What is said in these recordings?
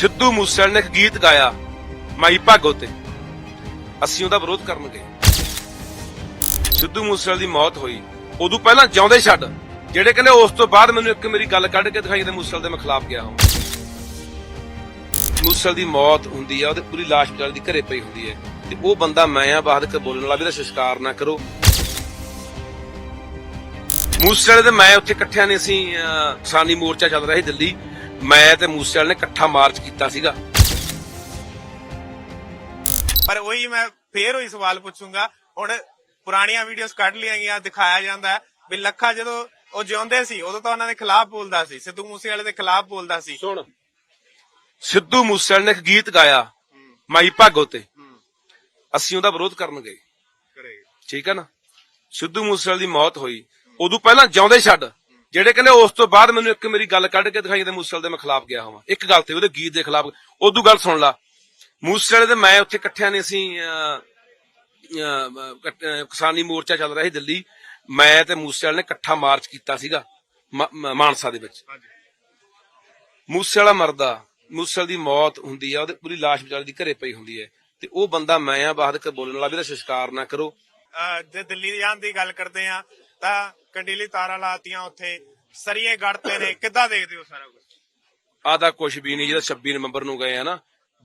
ਸਿੱਧੂ ਮੂਸੇਵਾਲੇ ਨੇ ਇੱਕ ਗੀਤ ਗਾਇਆ ਮਾਈ ਭਾਗੋ ਤੇ। ਅਸੀਂ ਉਹਦਾ ਵਿਰੋਧ ਕਰਨ ਗਏ ਸਿੱਧੂ ਮੂਸੇਵਾਲੇ ਦੀ ਮੌਤ ਹੋਈ। ਉਦੋਂ ਪਹਿਲਾਂ ਜਿਉਂਦੇ ਛੱਡ। ਜਿਹੜੇ ਕਹਿੰਦੇ ਉਸ ਤੋਂ ਬਾਅਦ ਮੈਨੂੰ ਇੱਕ ਮੇਰੀ ਗੱਲ ਕੱਢ ਕੇ ਦਿਖਾਈ ਤੇ ਮੂਸੇਵਾਲੇ ਦੇ ਮੈਂ ਖਿਲਾਫ ਗਿਆ ਹਾਂ। ਮੂਸੇਵਾਲੇ ਦੀ ਮੌਤ ਹੁੰਦੀ ਆ ਉਹਦੇ ਪੂਰੀ ਲਾਸ਼ ਵਿਚਾਰੇ ਦੀ ਘਰੇ ਪਈ ਹੁੰਦੀ ਹੈ। ਤੇ ਉਹ ਬੰਦਾ ਮੈਂ ਆ ਬਾਹਰ ਕੇ ਬੋਲਣ ਵਾਲਾ ਵੀ ਇਹਦਾ ਸੰਸਕਾਰ ਨਾ ਕਰੋ। ਮੂਸੇਵਾਲੇ ਤੇ ਮੈਂ ਉੱਥੇ ਇਕੱਠਿਆਂ ਨੇ ਅਸੀਂ ਅਹ, ਕਿਸਾਨੀ ਮੋਰਚਾ ਚੱਲ ਰਿਹਾ ਸੀ ਦਿੱਲੀ। ਮੈਂ ਤੇ ਮੂਸੇਵਾਲੇ ਨੇ ਇਕੱਠਾ ਮਾਰਚ ਕੀਤਾ ਸੀਗਾ। ਪਰ ਉਹੀ ਮੈਂ ਫੇਰ ਉਹੀ ਸਵਾਲ ਪੁੱਛੂੰਗਾ ਹੁਣ ਪੁਰਾਣੀਆਂ ਵੀਡੀਓਜ਼ ਕੱਢ ਲਈਆਂ ਗਈਆਂ ਦਿਖਾਇਆ ਜਾਂਦਾ ਹੈ ਵੀ ਲੱਖਾ ਜਦੋਂ ਉਹ ਜਿਉਂਦੇ ਸੀ ਉਦੋਂ ਤਾਂ ਉਹਨਾਂ ਦੇ ਖਿਲਾਫ ਬੋਲਦਾ ਸੀ ਸਿੱਧੂ ਮੂਸੇਵਾਲੇ ਦੇ ਖਿਲਾਫ ਬੋਲਦਾ ਸੀ। ਸੁਣ। ਸਿੱਧੂ ਮੂਸੇਵਾਲੇ ਨੇ ਇੱਕ ਗੀਤ ਗਾਇਆ ਮਾਈ ਭਾਗੋ ਤੇ। ਅਸੀਂ ਉਹਦਾ ਵਿਰੋਧ ਕਰਨ ਗਏ। ਠੀਕ ਹੈ ਨਾ? ਸਿੱਧੂ ਮੂਸੇਵਾਲੇ ਦੀ ਮੌਤ ਹੋਈ। ਉਦੋਂ ਪਹਿਲਾਂ ਜਿਉਂਦੇ ਛੱਡ। ਜਿਹੜੇ ਕਹਿੰਦੇ ਉਸ ਤੋਂ ਬਾਅਦ ਮੈਨੂੰ ਇੱਕ ਮੇਰੀ ਗੱਲ ਕੱਢ ਕੇ ਦਿਖਾਈ ਤੇ ਮੂਸੇਵਾਲੇ ਦੇ ਮੈਂ ਖਿਲਾਫ ਗਿਆ ਹਾਂ ਇੱਕ ਗੱਲ ਤੇ ਉਹਦੇ ਗੀਤ ਦੇ ਖਿਲਾਫ। ਉਦੋਂ ਗੱਲ ਸੁਣ ਲਾ। ਮੂਸੇਵਾਲੇ ਤੇ ਮੈਂ ਉੱਥੇ ਇਕੱਠਿਆਂ ਨੇ ਅਸੀਂ ਕਿਸਾਨੀ ਮੋਰਚਾ ਚੱਲ ਰਿਹਾ ਸੀ ਦਿੱਲੀ। ਮੈਂ ਤੇ ਮੂਸੇਵਾਲੇ ਨੇ ਇਕੱਠਾ ਮਾਰਚ ਕੀਤਾ ਸੀਗਾ ਮਾਨਸਾ ਦੇ ਵਿੱਚ। ਮੂਸੇ ਵਾਲਾ ਮਰਦਾ ਮੂਸੇ ਦੀ ਮੌਤ ਹੁੰਦੀ ਆ ਉਹਦੇ ਪੂਰੀ ਲਾਸ਼ ਵਿਚਾਰੇ ਦੀ ਘਰੇ ਪਈ ਹੁੰਦੀ ਹੈ। ਤੇ ਉਹ ਬੰਦਾ ਮੈਂ ਆ ਬਾਅਦ ਕੇ ਬੋਲਣ ਵਾਲਾ ਵੀ ਇਹਦਾ ਸੰਸਕਾਰ ਨਾ ਕਰੋ। ਜੇ ਦਿੱਲੀ ਜਾਣ ਦੀ ਗੱਲ ਕਰਦੇ ਆ ਤਾਂ ਕੰਡੀਲੀ ਤਾਰਾਂ ਲਾਤੀਆਂ ਉੱਥੇ। ਸਰੀਏ ਗੜਤੇ ਨੇ। ਕਿੱਦਾਂ ਦੇਖਦੇ ਹੋ ਸਾਰਾ ਕੁਝ ਆਦਾ ਕੁਛ ਵੀ ਨਹੀਂ, ਜਿਹੜਾ 26 ਨਵੰਬਰ ਨੂੰ ਗਏ ਆ ਨਾ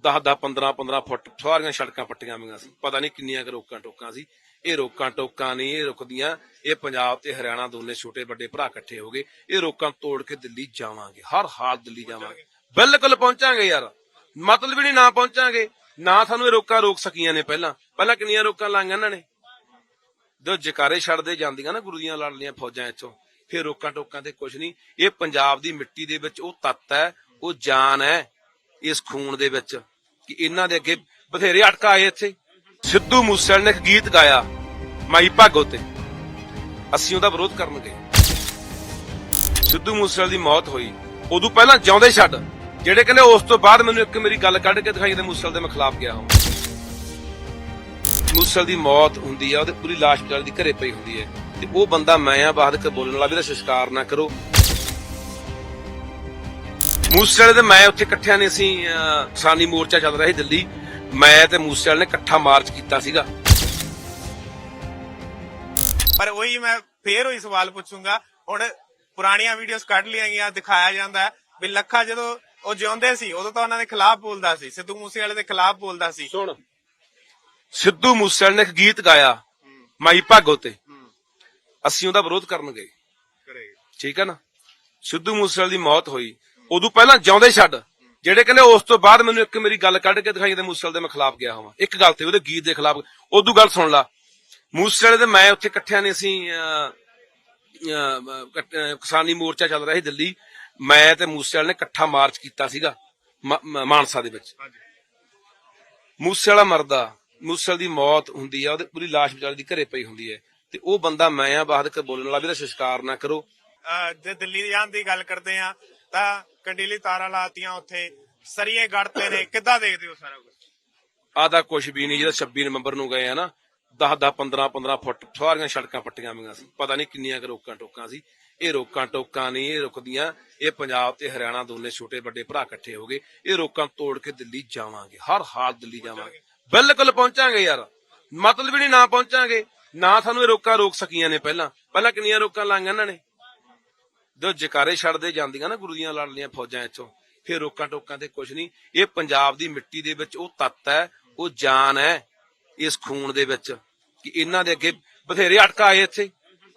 10 10 15 15 ਫੁੱਟ ਸਾਰੀਆਂ ਸੜਕਾਂ ਪੱਟੀਆਂ ਹੋਈਆਂ ਸੀ। ਪਤਾ ਨਹੀਂ ਕਿੰਨੀਆਂ ਕੁ ਰੋਕਾਂ ਟੋਕਾਂ ਸੀ। ਇਹ ਰੋਕਾਂ ਟੋਕਾਂ ਨਹੀਂ, ਇਹ ਰੁਕਦੀਆਂ। ਇਹ ਪੰਜਾਬ ਤੇ ਹਰਿਆਣਾ ਦੋਨੇ ਛੋਟੇ ਵੱਡੇ ਭਰਾ ਇਕੱਠੇ ਹੋ ਗਏ। ਇਹ ਰੋਕਾਂ ਤੋੜ ਕੇ ਦਿੱਲੀ ਜਾਵਾਂਗੇ। ਹਰ ਹਾਲ ਦਿੱਲੀ ਜਾਵਾਂਗੇ। ਬਿਲਕੁਲ ਪਹੁੰਚਾਂਗੇ ਯਾਰ। ਮਤਲਬ ਵੀ ਨਹੀਂ ਨਾ ਪਹੁੰਚਾਂਗੇ। ਨਾ ਸਾਨੂੰ ਇਹ ਰੋਕਾਂ ਰੋਕ ਸਕੀਆਂ ਨੇ ਪਹਿਲਾਂ। ਪਹਿਲਾਂ ਕਿੰਨੀਆਂ ਰੋਕਾਂ ਲਾਈਆਂ ਇਹਨਾਂ ਨੇ? ਜਦੋਂ ਜਕਾਰੇ ਛੱਡਦੇ ਜਾਂਦੀਆਂ ਨਾ ਗੁਰੂ ਦੀਆਂ ਲੜਲੀਆਂ ਫੌਜਾਂ ਇੱਥੋਂ, ਫਿਰ ਰੋਕਾਂ ਟੋਕਾਂ ਤੇ ਕੁਝ ਨਹੀਂ। ਇਹ ਪੰਜਾਬ ਦੀ ਮਿੱਟੀ ਦੇ ਵਿੱਚ ਉਹ ਤੱਤ ਹੈ, ਉਹ ਜਾਨ ਹੈ ਇਸ ਖੂਨ ਦੇ ਵਿੱਚ ਕਿ ਇਹਨਾਂ ਦੇ ਅੱਗੇ ਬਥੇਰੇ ਅਟਕਾ ਆਏ ਇੱਥੇ। ਸਿੱਧੂ ਮੂਸੇਵਾਲ ਨੇ ਇੱਕ ਗੀਤ ਗਾਇਆ, ਮਾਈ ਭਾਗੋ ਤੇ। ਅਸੀਂ ਉਹਦਾ ਵਿਰੋਧ ਕਰਨ ਗਏ ਸਿੱਧੂ ਮੂਸੇਵਾਲੇ ਦੀ ਮੌਤ ਹੋਈ। ਉਦੋਂ ਪਹਿਲਾਂ ਜਿਉਂਦੇ ਛੱਡ, ਜਿਹੜੇ ਕਹਿੰਦੇ ਉਸ ਤੋਂ ਬਾਅਦ ਮੈਨੂੰ ਇੱਕ ਮੇਰੀ ਗੱਲ ਕੱਢ ਕੇ ਦਿਖਾਈ ਤੇ ਮੂਸੇਵਾਲੇ ਦੇ ਮੈਂ ਖਿਲਾਫ ਗਿਆ ਹਾਂ। ਮੂਸਲ ਦੀ ਮੌਤ ਹੁੰਦੀ ਆ ਉਹਦੇ ਪੂਰੀ ਲਾਸ਼ ਵਿਚਾਰੇ ਦੀ ਘਰੇ ਪਈ ਹੁੰਦੀ ਹੈ। ਤੇ ਉਹ ਬੰਦਾ ਮੈਂ ਆ ਬਾਅਦ ਕੇ ਬੋਲਣ ਵਾਲਾ ਵੀ ਸੰਸਕਾਰ ਨਾ ਕਰੋ। ਮੂਸੇਵਾਲੇ ਤੇ ਮੈਂ ਉੱਥੇ ਇਕੱਠਿਆਂ ਨੇ ਅਸੀਂ ਕਿਸਾਨੀ ਮੋਰਚਾ ਚੱਲ ਰਿਹਾ ਸੀ ਦਿੱਲੀ। ਮੈਂ ਤੇ ਮੂਸੇਵਾਲੇ ਨੇ ਇਕੱਠਾ ਮਾਰਚ ਕੀਤਾ ਸੀਗਾ। ਪਰ ਉਹੀ ਮੈਂ ਫੇਰ ਉਹੀ ਸਵਾਲ ਪੁੱਛੂੰਗਾ ਹੁਣ ਪੁਰਾਣੀਆਂ ਵੀਡੀਓਜ਼ ਕੱਢ ਲਈਆਂ ਗਈਆਂ ਦਿਖਾਇਆ ਜਾਂਦਾ ਵੀ ਲੱਖਾ ਜਦੋਂ ਉਹ ਜਿਉਂਦੇ ਸੀ ਉਦੋਂ ਤਾਂ ਉਹਨਾਂ ਦੇ ਖਿਲਾਫ ਬੋਲਦਾ ਸੀ ਸਿੱਧੂ ਮੂਸੇਵਾਲੇ ਦੇ ਖਿਲਾਫ ਬੋਲਦਾ ਸੀ। ਸੁਣ ਸਿੱਧੂ ਮੂਸੇਵਾਲੇ ਨੇ ਇੱਕ ਗੀਤ ਗਾਇਆ ਮਾਈ ਭਾਗੋ ਤੇ। ਅਸੀਂ ਉਹਦਾ ਵਿਰੋਧ ਕਰਨ ਗਏ। ਠੀਕ ਹੈ ਨਾ? ਸਿੱਧੂ ਮੂਸੇਵਾਲੇ ਦੀ ਮੌਤ ਹੋਈ। ਉਦੋਂ ਪਹਿਲਾਂ ਜਿਉਂਦੇ ਛੱਡ। ਜਿਹੜੇ ਕਹਿੰਦੇ ਉਸ ਤੋਂ ਬਾਅਦ ਮੈਨੂੰ ਇੱਕ ਮੇਰੀ ਗੱਲ ਕੱਢ ਕੇ ਦਿਖਾਈ ਤੇ ਮੂਸੇਵਾਲੇ ਦੇ ਮੈਂ ਖਿਲਾਫ ਗਿਆ ਹਾਂ ਇੱਕ ਗੱਲ ਤੇ ਉਹਦੇ ਗੀਤ ਦੇ ਖਿਲਾਫ। ਉਦੋਂ ਗੱਲ ਸੁਣ ਲਾ। ਮੂਸੇਵਾਲੇ ਤੇ ਮੈਂ ਉੱਥੇ ਇਕੱਠਿਆਂ ਨੇ ਅਸੀਂ ਕਿਸਾਨੀ ਮੋਰਚਾ ਚੱਲ ਰਿਹਾ ਸੀ ਦਿੱਲੀ। ਮੈਂ ਤੇ ਮੂਸੇਵਾਲੇ ਨੇ ਇਕੱਠਾ ਮਾਰਚ ਕੀਤਾ ਸੀਗਾ ਮਾਨਸਾ ਦੇ ਵਿੱਚ। ਮੂਸੇ ਵਾਲਾ ਮਰਦਾ। ਮੂਸੇ ਦੀ ਮੌਤ ਹੁੰਦੀ ਆ ਉਹਦੇ ਪੂਰੀ ਲਾਸ਼ ਵਿਚਾਰੇ ਦੀ ਘਰੇ ਪਈ ਹੁੰਦੀ ਹੈ। ਤੇ ਉਹ ਬੰਦਾ ਮੈਂ ਆ ਕੇ ਬੋਲਣ ਵਾਲਾ ਵੀ ਇਹਦਾ ਸੰਸਕਾਰ ਨਾ ਕਰੋ। ਜੇ ਦਿੱਲੀ ਜਾਣ ਦੀ ਗੱਲ ਕਰਦੇ ਆ ਤਾਂ ਕੰਡੀਲੀ ਤਾਰਾਂ ਲਾਤੀਆਂ ਉੱਥੇ। ਸਰੀਏ ਗੜਤੇ ਨੇ ਕਿੱਦਾਂ ਦੇਖਦੇ ਹੋ ਸਾਰਾ ਕੁਝ ਆਦਾ ਕੁਛ ਵੀ ਨਹੀਂ ਜਿਹੜਾ 26 ਨਵੰਬਰ ਨੂੰ ਗਏ ਆ ਨਾ 10 10 15 15 ਫੁੱਟ ਸਾਰੀਆਂ ਸੜਕਾਂ ਪੱਟੀਆਂ ਹੋਈਆਂ ਸੀ। ਪਤਾ ਨਹੀਂ ਕਿੰਨੀਆਂ ਕੁ ਰੋਕਾਂ ਟੋਕਾਂ ਸੀ। ਇਹ ਰੋਕਾਂ ਟੋਕਾਂ ਨਹੀਂ ਇਹ ਰੁਕਦੀਆਂ ਇਹ ਪੰਜਾਬ ਤੇ ਹਰਿਆਣਾ ਦੋਨੇ ਛੋਟੇ ਵੱਡੇ ਭਰਾ ਇਕੱਠੇ ਹੋ ਗਏ। ਇਹ ਰੋਕਾਂ ਤੋੜ ਕੇ ਦਿੱਲੀ ਜਾਵਾਂਗੇ ਹਰ ਹਾਲ ਦਿੱਲੀ ਜਾਵਾਂਗੇ। ਬਿਲਕੁਲ ਪਹੁੰਚਾਂਗੇ ਯਾਰ। ਮਤਲਬ ਵੀ ਨਹੀਂ ਨਾ ਪਹੁੰਚਾਂਗੇ, ਨਾ ਸਾਨੂੰ ਇਹ ਰੋਕਾਂ ਰੋਕ ਸਕੀਆਂ ਨੇ ਪਹਿਲਾਂ। ਪਹਿਲਾਂ ਕਿੰਨੀਆਂ ਰੋਕਾਂ ਲਾਈਆਂ ਇਹਨਾਂ ਨੇ? ਜੋ ਜਕਾਰੇ ਛੱਡਦੇ ਜਾਂਦੀਆਂ ਨਾ ਗੁਰੂ ਦੀਆਂ ਲੜਲੀਆਂ ਫੌਜਾਂ ਇੱਥੋਂ ਫਿਰ ਰੋਕਾਂ ਟੋਕਾਂ ਤੇ ਕੁਝ ਨਹੀਂ। ਇਹ ਪੰਜਾਬ ਦੀ ਮਿੱਟੀ ਦੇ ਵਿੱਚ ਉਹ ਤੱਤ ਹੈ, ਉਹ ਜਾਨ ਹੈ ਇਸ ਖੂਨ ਦੇ ਵਿੱਚ ਕਿ ਇਹਨਾਂ ਦੇ ਅੱਗੇ ਬਥੇਰੇ ਅਟਕਾ ਆਏ ਇੱਥੇ।